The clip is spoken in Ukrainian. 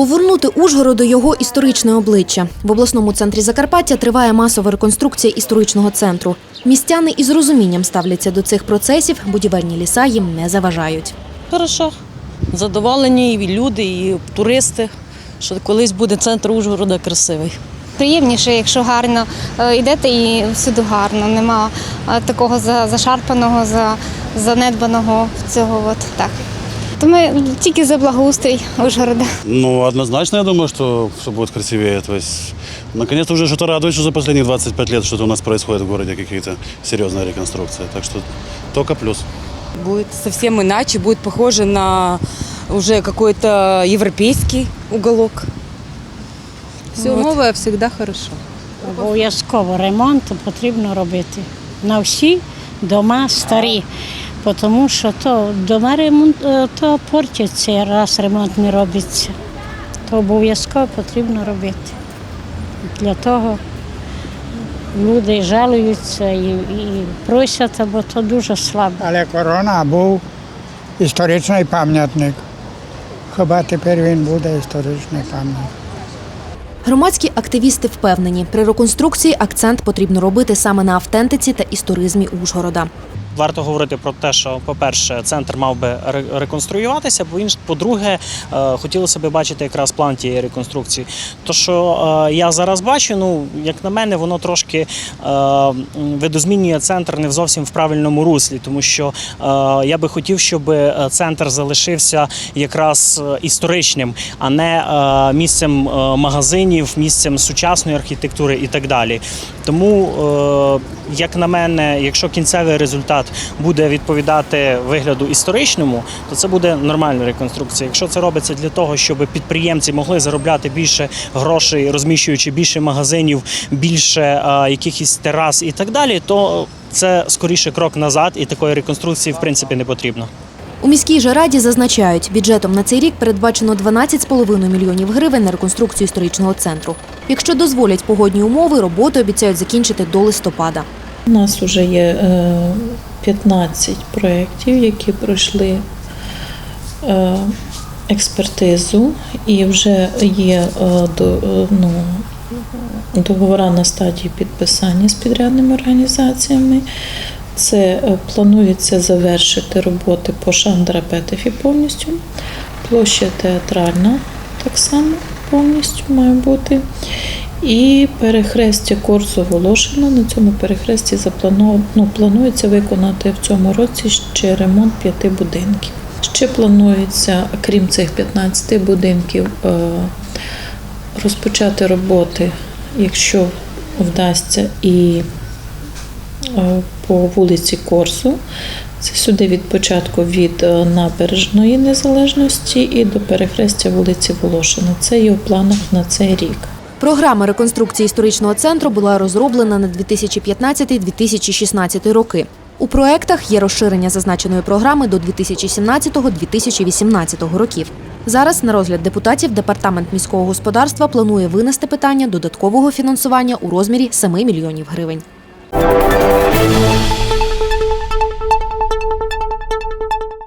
Повернути Ужгороду його історичне обличчя. В обласному центрі Закарпаття триває масова реконструкція історичного центру. Містяни із розумінням ставляться до цих процесів, будівельні ліса їм не заважають. Хорошо. Задоволені і люди, і туристи, що колись буде центр Ужгорода красивий. Приємніше, якщо гарно е, йдете і всюди гарно. Нема е, такого за- зашарпаного, за- занедбаного цього. От так. То ми тільки за благоустрій Ужгорода. Ну, однозначно, я думаю, что все будет красивее. То есть, наконец-то уже что-то радует, что за последние 25 лет что-то у нас происходит в городе, какие-то серьезные реконструкции. Так что только плюс. Будет совсем иначе, будет похоже на уже какой-то европейский уголок. Все новое всегда хорошо. Обов'язково ремонт потрібно робити на всі дома старі, тому що то дома ремонт е, то портяться, раз ремонт не робиться. То обов'язково потрібно робити. Для того люди жалуються і, і просять, бо то дуже слабо. Але корона був історичний пам'ятник. Хіба тепер він буде історичний пам'ятник? Громадські активісти впевнені, при реконструкції акцент потрібно робити саме на автентиці та історизмі Ужгорода. Варто говорити про те, що, по-перше, центр мав би реконструюватися, бо інш- по-друге, е, хотілося б бачити якраз план тієї реконструкції. То, що е, я зараз бачу, ну як на мене, воно трошки е, видозмінює центр не зовсім в правильному руслі, тому що я би хотів, щоб центр залишився якраз історичним, а не місцем магазинів, місцем сучасної архітектури і так далі. Тому, як на мене, якщо кінцевий результат буде відповідати вигляду історичному, то це буде нормальна реконструкція. Якщо це робиться для того, щоб підприємці могли заробляти більше грошей, розміщуючи більше магазинів, більше е, якихось терас і так далі, то це скоріше крок назад, і такої реконструкції в принципі не потрібно. У міській же раді зазначають, бюджетом на цей рік передбачено 12,5 мільйонів гривень на реконструкцію історичного центру. Якщо дозволять погодні умови, роботи обіцяють закінчити до листопада. У нас вже є е, 15 проєктів, які пройшли е, експертизу, і вже є е, е, ну, договори на стадії підписання з підрядними організаціями. Це планується завершити роботи по Шандрапетефі повністю, площа театральна так само повністю має бути. І перехрестя Корсу Волошина. На цьому перехресті ну, планується виконати в цьому році ще ремонт п'яти будинків. Ще планується, крім цих 15 будинків, е, розпочати роботи, якщо вдасться, і е, по вулиці Корсу. Це сюди від початку від е, набережної незалежності і до перехрестя вулиці Волошина. Це є у планах на цей рік. Програма реконструкції історичного центру була розроблена на 2015-2016 роки. У проектах є розширення зазначеної програми до 2017-2018 років. Зараз на розгляд депутатів департамент міського господарства планує винести питання додаткового фінансування у розмірі 7 мільйонів гривень.